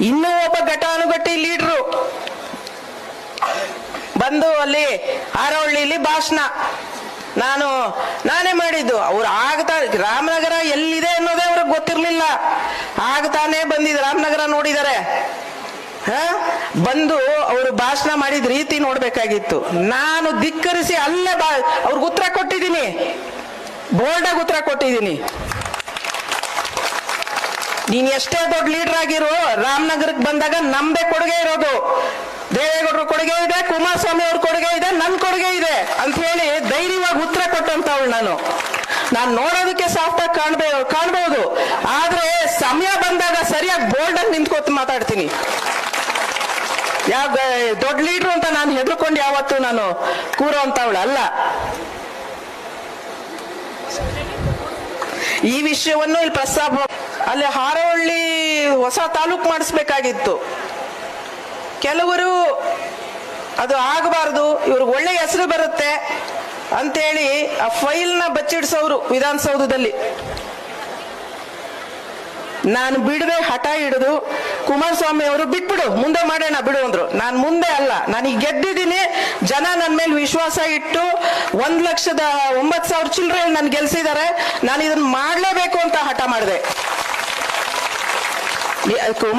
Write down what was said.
ಇನ್ನೂ ಒಬ್ಬ ಘಟಾನುಘಟಿ ಲೀಡ್ರು. ಬಂದು ಅಲ್ಲಿ ಆರವಳ್ಳಿಲಿ ಭಾಷಣ. ನಾನು, ನಾನೇ ಮಾಡಿದ್ದು. ಅವ್ರು ಆಗ್ತಾ, ರಾಮನಗರ ಎಲ್ಲಿದೆ ಅನ್ನೋದೇ ಅವ್ರಿಗೆ ಗೊತ್ತಿರ್ಲಿಲ್ಲ. ಆಗ್ತಾನೆ ಬಂದಿದ್ದು ರಾಮನಗರ ನೋಡಿದ್ದಾರೆ ಹ? ಬಂದು ಅವರು ಭಾಷಣ ಮಾಡಿದ ರೀತಿ ನೋಡ್ಬೇಕಾಗಿತ್ತು. ನಾನು ಧಿಕ್ಕರಿಸಿ ಅಲ್ಲೇ ಬಾ, ಅವ್ರಿಗೆ ಉತ್ತರ ಕೊಟ್ಟಿದ್ದೀನಿ. ಬೋರ್ಡಾಗಿ ಉತ್ತರ ಕೊಟ್ಟಿದ್ದೀನಿ. ನೀನ್ ಎಷ್ಟೇ ದೊಡ್ಡ ಲೀಡರ್ ಆಗಿರೋ ರಾಮನಗರಕ್ಕೆ ಬಂದಾಗ ನಮ್ದೇ ಕೊಡುಗೆ ಇರೋದು. ದೇವೇಗೌಡರ ಕೊಡುಗೆ ಇದೆ, ಕುಮಾರಸ್ವಾಮಿ ಅವ್ರ ಕೊಡುಗೆ ಇದೆ, ನನ್ ಕೊಡುಗೆ ಇದೆ ಅಂತ ಹೇಳಿ ಧೈರ್ಯವಾಗಿ ಉತ್ತರ ಕೊಟ್ಟಂತವಳು ನಾನು. ನಾನು ನೋಡೋದಕ್ಕೆ ಸಾಫ್ಟ್ ಆಗಿ ಕಾಣ್ಬೇ, ಕಾಣ್ಬೋದು. ಆದ್ರೆ ಸಮಯ ಬಂದಾಗ ಸರಿಯಾಗಿ ಬೋಲ್ಡ್ ಆಗಿ ನಿಂತ್ಕೊತ ಮಾತಾಡ್ತೀನಿ. ಯಾವ ದೊಡ್ಡ ಲೀಡರ್ ಅಂತ ನಾನು ಹೆದರ್ಕೊಂಡು ಯಾವತ್ತು ನಾನು ಕೂರೋ ಅಂತವಳು ಅಲ್ಲ. ಈ ವಿಷಯವನ್ನು ಇಲ್ಲಿ ಪ್ರಸ್ತಾಪ ಅಲ್ಲಿ ಹಾರವಳ್ಳಿ ಹೊಸ ತಾಲೂಕು ಮಾಡಿಸ್ಬೇಕಾಗಿತ್ತು. ಕೆಲವರು ಅದು ಆಗಬಾರ್ದು, ಇವ್ರಿಗೆ ಒಳ್ಳೆಯ ಹೆಸರು ಬರುತ್ತೆ ಅಂತೇಳಿ ಆ ಫೈಲ್ನ ಬಚ್ಚಿಡ್ಸೋರು ವಿಧಾನಸೌಧದಲ್ಲಿ. ನಾನು ಬಿಡದೆ ಹಠ ಹಿಡಿದು ಕುಮಾರಸ್ವಾಮಿ ಅವರು ಬಿಟ್ಬಿಡು, ಮುಂದೆ ಮಾಡೋಣ ಬಿಡು ಅಂದ್ರು. ನಾನು ಮುಂದೆ ಅಲ್ಲ, ನಾನು ಈಗ ಗೆದ್ದಿದ್ದೀನಿ, ಜನ ನನ್ನ ಮೇಲೆ ವಿಶ್ವಾಸ ಇಟ್ಟು ಒಂದ್ ಲಕ್ಷದ ಒಂಬತ್ತು ಸಾವಿರ ಚಿಲ್ಲರೆ ನಾನು ಗೆಲ್ಸಿದ್ದಾರೆ, ನಾನು ಇದನ್ನ ಮಾಡಲೇಬೇಕು ಅಂತ ಹಠ ಮಾಡಿದೆ. Dia al-Kumar